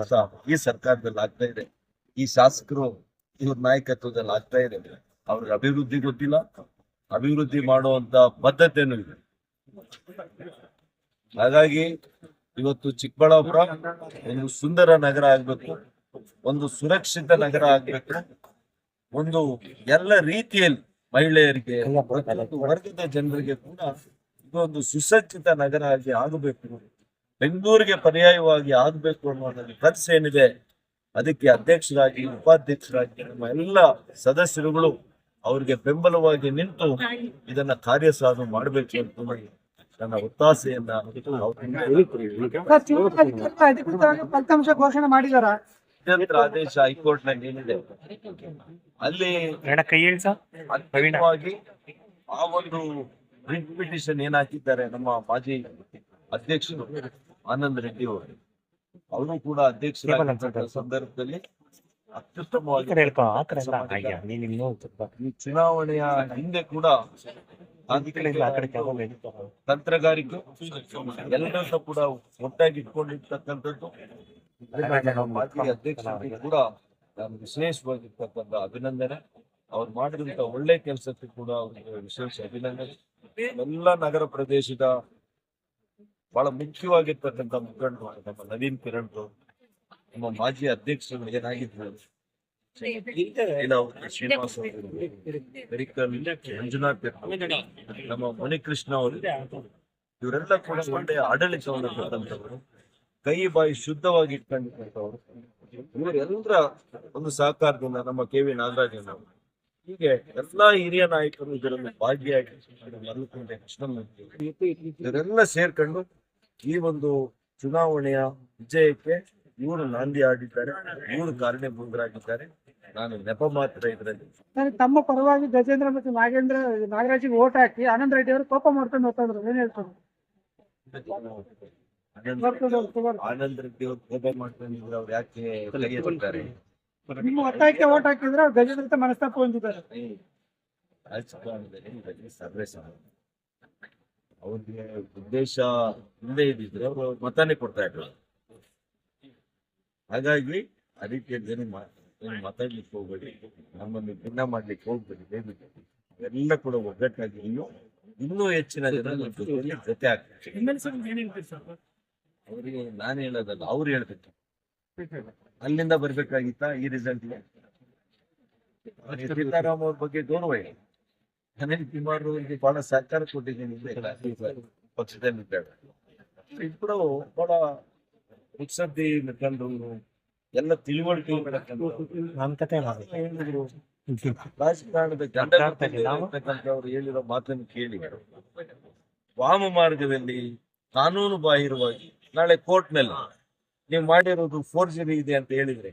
ಕೆಲಸ ಈ ಸರ್ಕಾರದಲ್ಲಿ ಆಗ್ತಾ ಇದೆ. ಈ ಶಾಸಕರು ಇವ್ರ ನಾಯಕತ್ವದಲ್ಲಿ ಆಗ್ತಾ ಇದೆ. ಅವ್ರಿಗೆ ಅಭಿವೃದ್ಧಿ ಗೊತ್ತಿಲ್ಲ. ಅಭಿವೃದ್ಧಿ ಮಾಡುವಂತ ಬದ್ಧತೆನೂ ಇದೆ ಹಾಗಾಗಿ ಇವತ್ತು ಚಿಕ್ಕಬಳ್ಳಾಪುರ ಒಂದು ಸುಂದರ ನಗರ ಆಗ್ಬೇಕು. ಒಂದು ಸುರಕ್ಷಿತ ನಗರ ಆಗ್ಬೇಕು. ಒಂದು ಎಲ್ಲ ರೀತಿಯಲ್ಲಿ ಮಹಿಳೆಯರಿಗೆ ವರ್ಗದ ಜನರಿಗೆ ಕೂಡ ಇದೊಂದು ಸುಸಜ್ಜಿತ ನಗರ ಆಗಿ ಆಗಬೇಕು. ಬೆಂಗಳೂರಿಗೆ ಪರ್ಯಾಯವಾಗಿ ಆಗಬೇಕು ಅನ್ನೋ ನನ್ನ ಕನಸು ಏನಿದೆ ಅದಕ್ಕೆ ಅಧ್ಯಕ್ಷರಾಗಿ ಉಪಾಧ್ಯಕ್ಷರಾಗಿ ನಮ್ಮ ಎಲ್ಲ ಸದಸ್ಯರುಗಳು ಅವರಿಗೆ ಬೆಂಬಲವಾಗಿ ನಿಂತು ಇದನ್ನ ಕಾರ್ಯಸಾಧು ಮಾಡಬೇಕು ಅಂತ ನನ್ನ ಒತ್ತಾಸೆಯನ್ನ ಫಲಿತಾಂಶ ಘೋಷಣೆ ಮಾಡಿದಾರ ಆದೇಶ ಹೈಕೋರ್ಟ್ನಲ್ಲಿ ಏನಿದೆ ಅಲ್ಲಿ ಅಂತಿಮವಾಗಿ ಆ ಒಂದು ರಿಟ್ ಪಿಟಿಷನ್ ಏನ್ ಹಾಕಿದ್ದಾರೆ ನಮ್ಮ ಮಾಜಿ ಅಧ್ಯಕ್ಷರು. ಆನಂದ್ ರೆಡ್ಡಿ ಅವರು ಅವರು ಕೂಡ ಅಧ್ಯಕ್ಷರಾಗಿದ್ದ ಸಂದರ್ಭದಲ್ಲಿ ಅತ್ಯುತ್ತಮವಾಗಿ ಚುನಾವಣೆಯ ಹಿಂದೆ ಕೂಡ ತಂತ್ರಗಾರಿಕೆ ಎಲ್ಲರನ್ನ ಕೂಡ ಒಟ್ಟಾಗಿ ಇಟ್ಕೊಂಡಿರ್ತಕ್ಕಂಥದ್ದು ಅಧ್ಯಕ್ಷ ಅಧ್ಯಕ್ಷರಿಗೆ ಕೂಡ ವಿಶೇಷವಾಗಿರ್ತಕ್ಕಂಥ ಅಭಿನಂದನೆ. ಅವ್ರು ಮಾಡಿದಂತ ಒಳ್ಳೆ ಕೆಲಸಕ್ಕೆ ಕೂಡ ವಿಶೇಷ ಅಭಿನಂದನೆ. ಎಲ್ಲ ನಗರ ಪ್ರದೇಶದ ಬಹಳ ಮುಖ್ಯವಾಗಿರ್ತಕ್ಕಂಥ ಮುಖಂಡರು ನಮ್ಮ ನವೀನ್ ಕಿರಣ್ ನಮ್ಮ ಮಾಜಿ ಅಧ್ಯಕ್ಷರು ಏನಾಗಿದ್ರು. ಶ್ರೀನಿವಾಸ್ ಮಂಜುನಾಥ್ ನಮ್ಮ ಮಣಿಕೃಷ್ಣ ಅವರು ಇವರೆಲ್ಲ ಕೂಡ ಒಳ್ಳೆಯ ಆಡಳಿತವನ್ನು ಕೊಟ್ಟಂತವರು ಕೈ ಬಾಯಿ ಶುದ್ಧವಾಗಿ ಇಟ್ಕೊಂಡಿರ್ತಕ್ಕಂಥವ್ರು ಇವರೆಲ್ಲರ ಒಂದು ಸಹಕಾರದಿಂದ ನಮ್ಮ ಕೆ ವಿ ನಾಗರಾಜನ್ ಅವರು. ಹೀಗೆ ಎಲ್ಲಾ ಹಿರಿಯ ನಾಯಕರು ಇದರಲ್ಲಿ ಭಾಗಿಯಾಗಿ ಇವರೆಲ್ಲ ಸೇರ್ಕೊಂಡು ಈ ಒಂದು ಚುನಾವಣೆಯ ವಿಜಯಕ್ಕೆ ಇವರು ನಾಂದಿ ಆಡಿದ್ದಾರೆ ಇವರು ಕಾರಣೀಭೂತರಾಗಿದ್ದಾರೆ. ನಾನು ನೆಪ ಮಾತ್ರ ಇದರಲ್ಲಿ. ಸರ್, ತಮ್ಮ ಪರವಾಗಿ ಗಜೇಂದ್ರ ಮತ್ತು ನಾಗೇಂದ್ರ ನಾಗರಾಜಿಗೆ ಓಟ್ ಹಾಕಿ ಆನಂದ್ ರೆಡ್ಡಿ ಅವರು ಕೋಪ ಮಾಡ್ಕೊಂಡು ಹೋಗ್ತಂದ್ರು ಏನ್ ಹೇಳ್ತಾರೆ? ಆನಂದ್ ರೆಡ್ಡಿ ಅವ್ರು ಕೋಪ ಮಾಡ್ತಾರೆ ಅವ್ರು ಯಾಕೆ ಕೈ ಎತ್ತಿದ್ದಾರೆ ನಿಮ್ಮ ಒತ್ತಾಯಕ್ಕೆ ಓಟ್ ಹಾಕಿದ್ರೆ ಅವ್ರು ಗಜೇಂದ್ರ ಮನಸ್ತಾಪ ಹೊಂದಿದ್ದಾರೆ. ರಾಜಕಾರಣದಲ್ಲಿ ಸರ್ವೇ ಸಾಮಾನ್ಯ. ಅವ್ರಿಗೆ ಉದ್ದೇಶ ಹಿಂದೆ ಇದ್ದಿದ್ರೆ ಅವರು ಮತನೇ ಕೊಡ್ತಾ ಇದ್ರು ಹಾಗಾಗಿ ಅದಕ್ಕೆ ಜನ ಮಾತಾಡ್ಲಿಕ್ಕೆ ಹೋಗ್ಬೇಡಿ, ನಮ್ಮನ್ನು ಭಿನ್ನ ಮಾಡ್ಲಿಕ್ಕೆ ಹೋಗ್ಬೇಡಿ ದಯವಿಟ್ಟು ಎಲ್ಲ ಕೂಡ ಒಗ್ಗಟ್ಟಾಗಿ ಇನ್ನೂ ಇನ್ನೂ ಹೆಚ್ಚಿನ ಜನ ಜೊತೆ ಆಗ್ತಾರೆ ಅವರಿಗೆ ನಾನು ಹೇಳೋದಲ್ಲ, ಅವ್ರು ಹೇಳ್ಬೇಕು. ಅಲ್ಲಿಂದ ಬರ್ಬೇಕಾಗಿತ್ತ ಈ ರಿಸಲ್ಟ್ಗೆ ಸೀತಾರಾಮ್ ಅವ್ರ ಬಗ್ಗೆ ಗೌರವ ಇದೆ ಅನಿಲ್ ಕುಮಾರ್ ಇದು ಬಹಳ ಸಹಕಾರ ಕೊಟ್ಟಿದ್ದೀನಿ ಕೂಡ ಇಬ್ಬರು ಬಹಳ ಉತ್ಸದ್ದಿ ಮುಖಂಡರು ಎಲ್ಲ ತಿಳುವಳಿಕೆ ಹೇಳಿದ್ರು. ರಾಜಕಾರಣದ ಹೇಳಿರೋ ಮಾತನ್ನು ಕೇಳಿ. ವಾಮ ಮಾರ್ಗದಲ್ಲಿ ಕಾನೂನು ಬಾಹಿರವಾಗಿ ನಾಳೆ ಕೋರ್ಟ್ನಲ್ಲಿ ನೀವು ಮಾಡಿರೋದು ಫೋರ್ಜರಿ ಇದೆ ಅಂತ ಹೇಳಿದ್ರೆ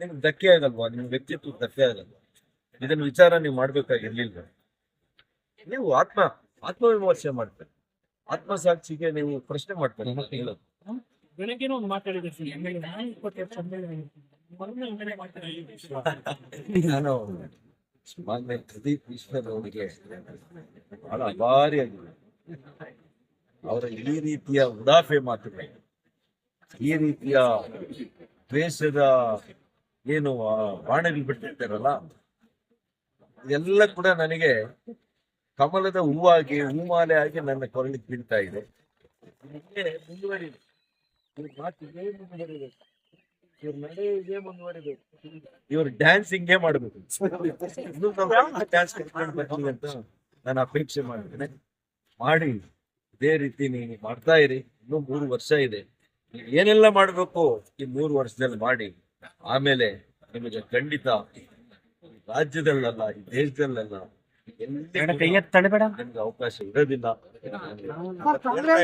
ನಿಮ್ಗೆ ಧಕ್ಕೆ ಆಗಲ್ವಾ? ನಿಮ್ ವ್ಯಕ್ತಿತ್ವ ಧಕ್ಕೆ ಆಗಲ್ವಾ? ಇದನ್ನ ವಿಚಾರ ನೀವು ಮಾಡ್ಬೇಕಾಗಿರ್ಲಿಲ್ಲ. ನೀವು ಆತ್ಮ ಆತ್ಮವಿಮರ್ಶೆ ಮಾಡ್ತಾರೆ ಆತ್ಮಸಾಕ್ಷಿಗೆ ನೀವು ಪ್ರಶ್ನೆ ಮಾಡ್ತಾರೆ. ಬೆಳಗ್ಗೆನೂ ಒಂದು ಮಾತಾಡಿದೆ ನಾನು ಮಾನ್ಯ ಪ್ರದೀಪ್ ಈಶ್ವರ್ ಅವರಿಗೆ ಬಹಳ ಅಭಾರಿಯಾಗಿದೆ ಅವರ ಈ ರೀತಿಯ ಉಡಾಫೆ ಮಾತುಗಳು ಈ ರೀತಿಯ ದ್ವೇಷದ ಏನು ಬಾಣಗಳು ಬಿಟ್ಟಿರ್ತಾರಲ್ಲ ಇದೆಲ್ಲ ಕೂಡ ನನಗೆ ಕಮಲದ ಹೂವಾಗಿ ಹೂಮಾಲೆ ಆಗಿ ನನ್ನ ಕೊರಳಿಗೆ ಬೀಳ್ತಾ ಇದೆ. ಇವ್ರ ನಡೆ ಇದೇ ಮುಂದುವರಿಬೇಕು? ಇವ್ರು ಡ್ಯಾನ್ಸ್ ಹಿಂಗೆ ಮಾಡಬೇಕು. ಡ್ಯಾನ್ಸ್ ಕಲ್ತ್ಕೊಂಡು ಬರ್ಲಿ ಅಂತ ನಾನು ಅಪೇಕ್ಷೆ ಮಾಡಿದ್ದೇನೆ ಮಾಡಿ ಇದೇ ರೀತಿ ನೀವು ಮಾಡ್ತಾ ಇರಿ. ಇನ್ನೂ ಮೂರು ವರ್ಷ ಇದೆ. ಏನೆಲ್ಲ ಮಾಡ್ಬೇಕು ಈ ಮೂರು ವರ್ಷದಲ್ಲಿ ಮಾಡಿ. ಆಮೇಲೆ ನಿಮಗೆ ಖಂಡಿತ ಈ ರಾಜ್ಯದಲ್ಲಲ್ಲ ಈ ದೇಶದಲ್ಲಲ್ಲ ಎಲ್ಲಿ ಎರಡ ಕೈ ಕೂಡ ಎತ್ತಿ ತಡಬೇಡ ನಿಮ್ಗೆ ಅವಕಾಶ ಇರೋದಿಲ್ಲ ಕಾಂಗ್ರೆಸ್